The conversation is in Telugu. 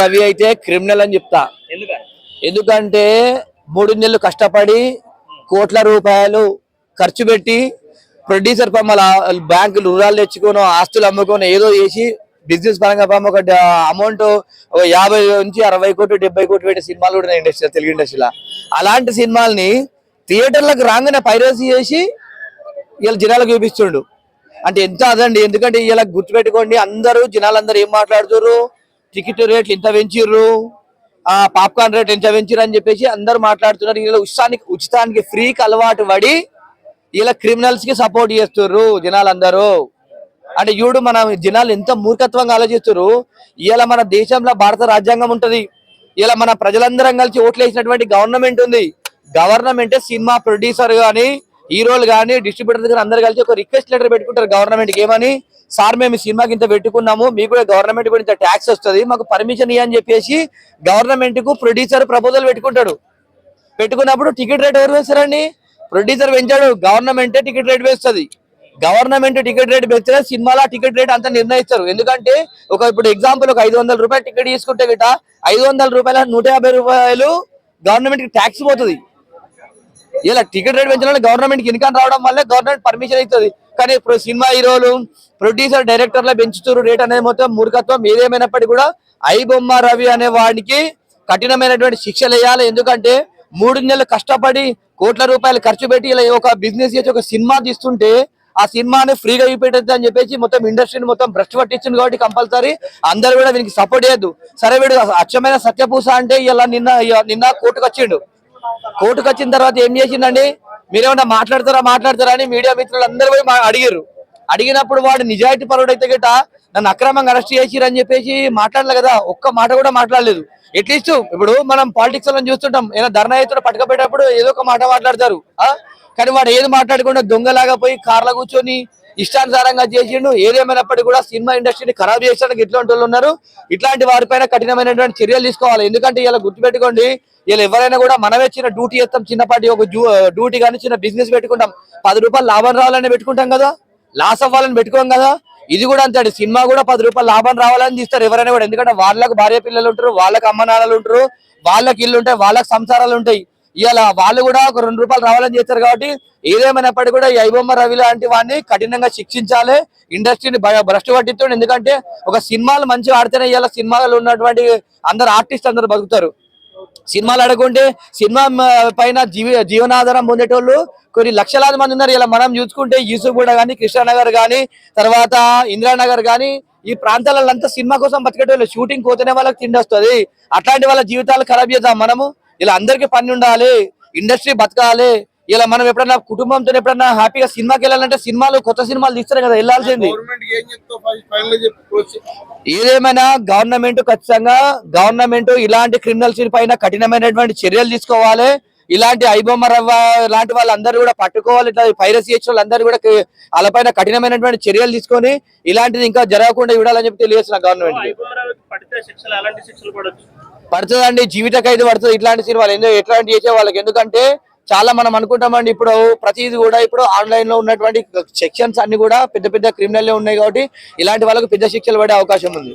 రవి అయితే క్రిమినల్ అని చెప్తా. ఎందుకంటే మూడు నెలలు కష్టపడి కోట్ల రూపాయలు ఖర్చు పెట్టి ప్రొడ్యూసర్ పమ్మల బ్యాంకులు రుణాలు తెచ్చుకొని ఆస్తులు అమ్ముకొని ఏదో చేసి బిజినెస్ పరంగా పాపం ఒక అమౌంట్ ఒక యాభై నుంచి అరవై కోట్లు డెబ్బై కోట్లు పెట్టే సినిమాలు కూడా ఇండస్ట్రీ తెలుగు ఇండస్ట్రీలో అలాంటి సినిమాల్ని థియేటర్లకు రాగానే పైరసీ చేసి వీళ్ళు జనాలకు చూపిస్తుండు. అంటే ఎంత అదండి? ఎందుకంటే ఇలా గుర్తుపెట్టుకోండి అందరూ జనాలందరూ ఏం మాట్లాడుతుర్రు? టికెట్ రేట్లు ఇంత పెంచిర్రు? ఆ పాప్కార్న్ రేట్ ఎంత పెంచిర్రు అని చెప్పేసి అందరూ మాట్లాడుతున్నారు. ఇలా ఉచితానికి ఉచితానికి ఫ్రీకి అలవాటు పడి ఇలా క్రిమినల్స్కి సపోర్ట్ చేస్తుర్రు జనాలందరూ. అంటే చూడు మన జనాలు ఎంత మూర్ఖత్వంగా ఆలోచిస్తున్నారు ఇలా మన దేశంలో భారత రాజ్యాంగం ఉంటది. ఇలా మన ప్రజలందరం కలిసి ఓట్లు వేసినటువంటి గవర్నమెంట్ ఉంది. గవర్నమెంట్ సినిమా ప్రొడ్యూసర్ కానీ హీరోలు కానీ డిస్ట్రిబ్యూటర్ దగ్గర అందరు కలిసి ఒక రిక్వెస్ట్ లెటర్ పెట్టుకుంటారు గవర్నమెంట్కి. ఏమని? సార్ మేము సినిమాకి ఇంత పెట్టుకున్నాము మీకు కూడా గవర్నమెంట్ కూడా ఇంత ట్యాక్స్ వస్తుంది మాకు పర్మిషన్ ఇవ్వని చెప్పేసి గవర్నమెంట్కు ప్రొడ్యూసర్ ప్రపోజల్ పెట్టుకుంటాడు. పెట్టుకున్నప్పుడు టికెట్ రేట్ ఎవరు వేస్తారండి? ప్రొడ్యూసర్ పెంచాడు గవర్నమెంటే టికెట్ రేట్ వేస్తుంది. గవర్నమెంట్ టికెట్ రేట్ పెంచితే సినిమాలో టికెట్ రేట్ అంతా నిర్ణయిస్తారు. ఎందుకంటే ఒక ఇప్పుడు ఎగ్జాంపుల్ ఒక ఐదు వందల రూపాయలు టికెట్ తీసుకుంటే గిట ఐదు వందల రూపాయల నూట యాభై రూపాయలు గవర్నమెంట్కి ట్యాక్స్ పోతుంది. ఇలా టికెట్ రేట్ పెంచడం గవర్నమెంట్కి ఇన్కమ్ రావడం వల్ల గవర్నమెంట్ పర్మిషన్ అవుతుంది కానీ ఇప్పుడు సినిమా హీరోలు ప్రొడ్యూసర్ డైరెక్టర్ల పెంచుతురు రేట్ అనేది మొత్తం మూర్ఖత్వం. ఏదేమైనప్పటికీ కూడా ఐ బొమ్మ రవి అనే వాడికి కఠినమైనటువంటి శిక్షలు వేయాలి ఎందుకంటే మూడు నెలలు కష్టపడి కోట్ల రూపాయలు ఖర్చు పెట్టి ఇలా ఒక బిజినెస్ చేసి ఒక సినిమా తీస్తుంటే ఆ సినిమాని ఫ్రీగా చూపెట్టద్దు అని చెప్పేసి మొత్తం ఇండస్ట్రీని మొత్తం భ్రష్టు పట్టించింది కాబట్టి కంపల్సరీ అందరు కూడా వీనికి సపోర్ట్ చేయద్దు. సరే వీడు అచ్చమైన సత్యపూస అంటే ఇలా నిన్న నిన్న కోర్టుకు వచ్చిండు కోర్టుకు వచ్చిన తర్వాత ఏం చేసిందండి? మీరేమన్నా మాట్లాడతారా మాట్లాడతారా అని మీడియా మిత్రులు అందరూ పోయి అడిగారు అడిగినప్పుడు వాడు నిజాయితీ పరుడైతే గిట నన్ను అక్రమంగా అరెస్ట్ చేసిరు అని చెప్పేసి మాట్లాడలే కదా ఒక్క మాట కూడా మాట్లాడలేదు. ఎట్లీస్ట్ ఇప్పుడు మనం పాలిటిక్స్లో చూస్తుంటాం. ఏదైనా ధర్నా ఎత్తున పట్టుకపోయేటప్పుడు ఏదో ఒక మాట మాట్లాడతారు. కానీ వాడు ఏది మాట్లాడకుండా దొంగలాగా పోయి కార్లో కూర్చొని ఇష్టానుసారంగా చేసిండు. ఏదేమైనప్పటికీ కూడా సినిమా ఇండస్ట్రీని ఖరాబ్ చేసడానికి ఇట్లాంటి వాళ్ళు ఉన్నారు. ఇట్లాంటి వారిపైన కఠినమైనటువంటి చర్యలు తీసుకోవాలి. ఎందుకంటే ఇలా గుర్తుపెట్టుకోండి వీళ్ళు ఎవరైనా కూడా మనమే చిన్న డ్యూటీ చేస్తాం. చిన్నపాటి ఒక డ్యూటీ కానీ చిన్న బిజినెస్ పెట్టుకుంటాం. పది రూపాయలు లాభం రావాలని పెట్టుకుంటాం కదా? లాస్ అవ్వాలని పెట్టుకోం కదా? ఇది కూడా అంతే అండి. సినిమా కూడా పది రూపాయలు లాభం రావాలని తీస్తారు ఎవరైనా కూడా. ఎందుకంటే వాళ్ళకు భార్య పిల్లలు ఉంటారు వాళ్ళకి అమ్మ నాన్నలు ఉంటారు వాళ్ళకి ఇల్లు ఉంటాయి వాళ్ళకి సంసారాలు ఉంటాయి. ఇవాళ వాళ్ళు కూడా ఒక రెండు రూపాయలు రావాలని చేస్తారు కాబట్టి ఏదేమైనప్పటికీ కూడా ఈ ఐబొమ్మ రవి లాంటి వాడిని కఠినంగా శిక్షించాలి. ఇండస్ట్రీని భ్రష్టు పట్టిస్తుంది ఎందుకంటే ఒక సినిమాలు మంచిగా ఆడితేనే ఇవాళ సినిమాలు ఉన్నటువంటి అందరు ఆర్టిస్ట్ అందరు బతుకుతారు. సినిమాలు ఆడకుంటే సినిమా పైన జీవి జీవనాధారం పొందేటోళ్ళు కొన్ని లక్షలాది మంది ఉన్నారు. ఇలా మనం చూసుకుంటే యూసుఫ్ కూడా కానీ కృష్ణానగర్ కానీ తర్వాత ఇందిరానగర్ కానీ ఈ ప్రాంతాలంతా సినిమా కోసం బతికేటోళ్ళు. షూటింగ్ పోతేనే వాళ్ళకి తిండి వస్తుంది. అట్లాంటి వాళ్ళ జీవితాలు ఖరాబ్ చేద్దాం మనము. ఇలా అందరికీ పని ఉండాలి ఇండస్ట్రీ బతకాలి. ఇలా మనం ఎప్పుడన్నా కుటుంబంతో ఎప్పుడన్నా హ్యాపీగా సినిమాకి వెళ్ళాలంటే సినిమాలు కొత్త సినిమాలు తీస్తారు కదా వెళ్ళాల్సింది. ఏదేమైనా గవర్నమెంట్ ఖచ్చితంగా గవర్నమెంట్ ఇలాంటి క్రిమినల్స్ పైన కఠినమైనటువంటి చర్యలు తీసుకోవాలి. ఇలాంటి ఐబొమ్మ రవ్వ ఇలాంటి వాళ్ళందరూ కూడా పట్టుకోవాలి. ఇట్లా పైరసీ చేసిన వాళ్ళందరూ కూడా వాళ్ళపైన కఠినమైనటువంటి చర్యలు తీసుకొని ఇలాంటిది ఇంకా జరగకుండా చూడాలని చెప్పి తెలియజేస్తున్నా గవర్నమెంట్ పడుతుందండి జీవిత ఖైదు పడుతుంది. ఇట్లాంటి సినిమాలు ఎందుకు ఎట్లాంటి చేసే వాళ్ళకి ఎందుకంటే చాలా మనం అనుకుంటామండి ఇప్పుడు ప్రతిది కూడా ఇప్పుడు ఆన్లైన్లో ఉన్నటువంటి సెక్షన్స్ అన్ని కూడా పెద్ద పెద్ద క్రిమినల్ ఉన్నాయి కాబట్టి ఇలాంటి వాళ్ళకు పెద్ద శిక్షలు పడే అవకాశం ఉంది.